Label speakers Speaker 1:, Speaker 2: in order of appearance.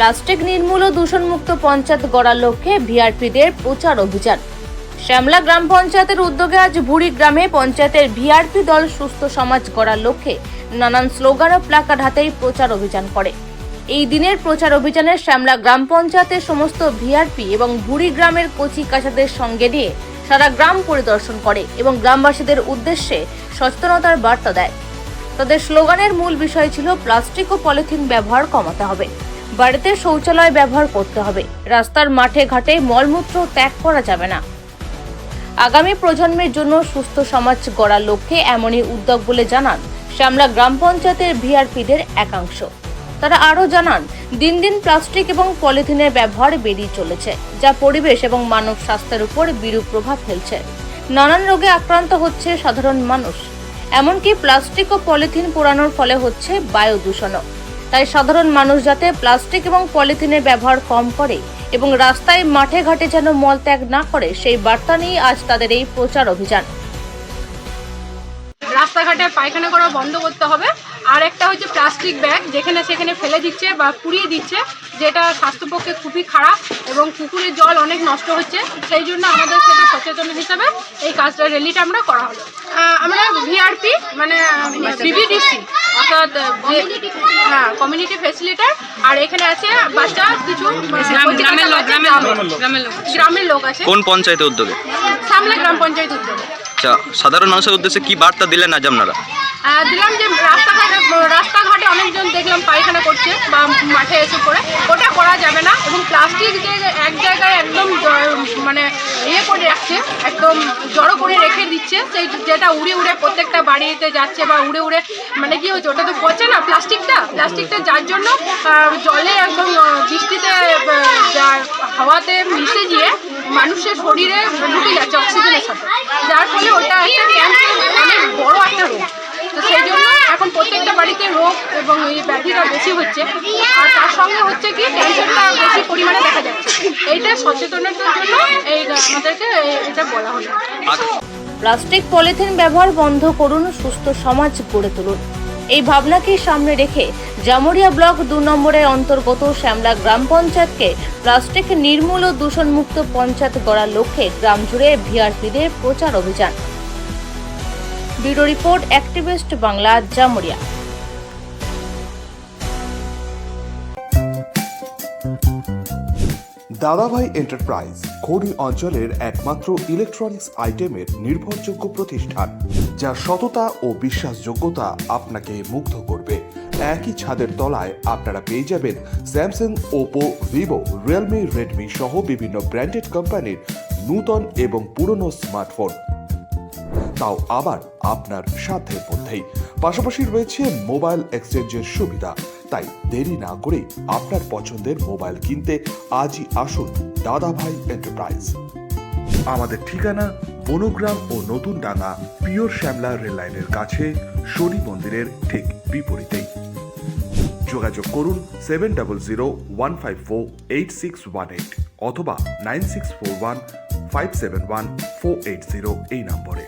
Speaker 1: Plastic নির্মূল ও দূষণমুক্ত পঞ্চায়েত গড়ার লক্ষ্যে ভিআরপিদের প্রচার অভিযান। শ্যামলা গ্রাম পঞ্চায়েতের উদ্যোগে আজ বুড়ি গ্রামে পঞ্চায়েতের ভিআরপি দল সুস্থ সমাজ গড়ার লক্ষ্যে নানান স্লোগান ও প্লাকার্ড হাতেই প্রচার অভিযান করে। এই দিনের প্রচার অভিযানে শ্যামলা গ্রাম পঞ্চায়েতের সমস্ত ভিআরপি এবং বুড়ি গ্রামের কচি কাছাদের সঙ্গে নিয়ে সারা গ্রাম পরিদর্শন করে এবং গ্রামবাসীদের উদ্দেশ্যে সচেতনতার বার্তা দেয়। তাদের স্লোগানের মূল বিষয় ছিল প্লাস্টিক ও পলিথিন ব্যবহার কমাতে হবে। বাড়িতে শৌচালয় ব্যবহার করতে হবে। রাস্তার মাঠে ঘাটে মলমূত্র ত্যাগ করা যাবে না। আগামী প্রজন্মের জন্য সুস্থ সমাজ গড়ার লক্ষ্যে এমনই উদ্যোগ বলে জানান শ্যামলা গ্রাম পঞ্চায়েতের ভিআরপিদের একাংশ। তারা আরও জানান, দিন দিন প্লাস্টিক এবং পলিথিনের ব্যবহার বেড়েই চলেছে, যা পরিবেশ এবং মানব স্বাস্থ্যের উপর বিরূপ প্রভাব ফেলছে। নানান রোগে আক্রান্ত হচ্ছে সাধারণ মানুষ। এমনকি প্লাস্টিক ও পলিথিন পোড়ানোর ফলে হচ্ছে বায়ু দূষণও তাই সাধারণ মানুষ যাতে প্লাস্টিক এবং পলিথিনের ব্যবহার কম করে এবং রাস্তায় মাঠে ঘাটে যেন মল ত্যাগ না করে, সেই বার্তা নিয়ে আজ তাদের এই প্রচার অভিযান।
Speaker 2: রাস্তাঘাটে পায়খানা করা বন্ধ করতে হবে। আর একটা হচ্ছে প্লাস্টিক ব্যাগ, যেখানে সেখানে ফেলে দিচ্ছে বা পুড়িয়ে দিচ্ছে, যেটা স্বাস্থ্যপক্ষে খুবই খারাপ এবং পুকুরের জল অনেক নষ্ট হচ্ছে। সেই জন্য আমাদের সেটা সচেতন হিসাবে এই কাজটা র্যালিটা আমরা করা হলো। আমরা ভিআরপি মানে বিবিডিসি অর্থাৎ হ্যাঁ কমিউনিটি ফেসিলিটার আর এখানে আছে বাচ্চা কিছু গ্রামের লোক গ্রামের লোক গ্রামের লোক। আছে।
Speaker 3: কোন পঞ্চায়েতের উদ্যোগে?
Speaker 2: সামলে গ্রাম পঞ্চায়েত উদ্যোগে।
Speaker 3: আচ্ছা সাধারণ মানুষের উদ্দেশ্যে কি বার্তা দিলেন আজ আপনারা?
Speaker 2: দিলাম যে রাস্তাঘাটে রাস্তাঘাটে অনেকজন দেখলাম পায়খানা করছে বা মাঠে এসে করে ওটা করা যাবে না এবং প্লাস্টিক যে এক জায়গায় একদম মানে ইয়ে করে রাখছে একদম জড়ো করে রেখে দিচ্ছে সেই যেটা উড়ে উড়ে প্রত্যেকটা বাড়িতে যাচ্ছে বা উড়ে উড়ে মানে কি হচ্ছে ওটা তো পচে না প্লাস্টিকটা প্লাস্টিকটা যার জন্য জলে একদম বৃষ্টিতে হাওয়াতে মিশে গিয়ে মানুষের শরীরে ঢুকে যাচ্ছে অক্সিজেনের সাথে। যার ফলে ওটা একটা ক্যান্সার অনেক বড় একটা রোগ। তো সেই জন্য এখন প্রত্যেকটা বাড়িতে রোগ এবং এই ব্যাধিটা বেশি হচ্ছে। আর তার সঙ্গে হচ্ছে কি ক্যান্সারটা বেশি পরিমাণে দেখা যাচ্ছে। এইটা সচেতনতার জন্য এই আমাদেরকে এটা বলা হলো।
Speaker 1: প্লাস্টিক পলিথিন ব্যবহার বন্ধ করুন সুস্থ সমাজ গড়ে তুলুন। এই ভাবনাকে সামনে রেখে জামুরিয়া ব্লক দু নম্বরের অন্তর্গত শ্যামলা গ্রাম পঞ্চায়েতকে প্লাস্টিক নির্মূল ও দূষণমুক্ত পঞ্চায়েত গড়ার লক্ষ্যে গ্রাম জুড়ে ভিআরপিদের প্রচার অভিযান। Bureau report, activist Bangla Jamuria
Speaker 4: Dadabhai enterprise খনি অঞ্চলের একমাত্র ইলেকট্রনিক্স আইটেমের নির্ভরযোগ্য প্রতিষ্ঠান। যার সততা ও বিশ্বাসযোগ্যতা আপনাকে মুগ্ধ করবে। একই ছাদের তলায় আপনারা পেয়ে যাবেন Samsung Oppo Vivo Realme Redmi সহ বিভিন্ন ব্র্যান্ডেড কোম্পানির নূতন এবং পুরনো স্মার্টফোন। তাও আবার আপনার সাধ্যের মধ্যেই। পাশাপাশি রয়েছে মোবাইল এক্সচেঞ্জের সুবিধা। তাই দেরি না করে আপনার পছন্দের মোবাইল কিনতে আজই আসুন দাদাভাই এন্টারপ্রাইজ। আমাদের ঠিকানা বনগ্রাম ও নতুন ডাঙা পিওর শ্যামলা রেললাইনের কাছে শনি মন্দিরের ঠিক বিপরীতেই। যোগাযোগ করুন seven double zero one five four eight six one eight অথবা nine six four one five seven one four eight zero এই নম্বরে।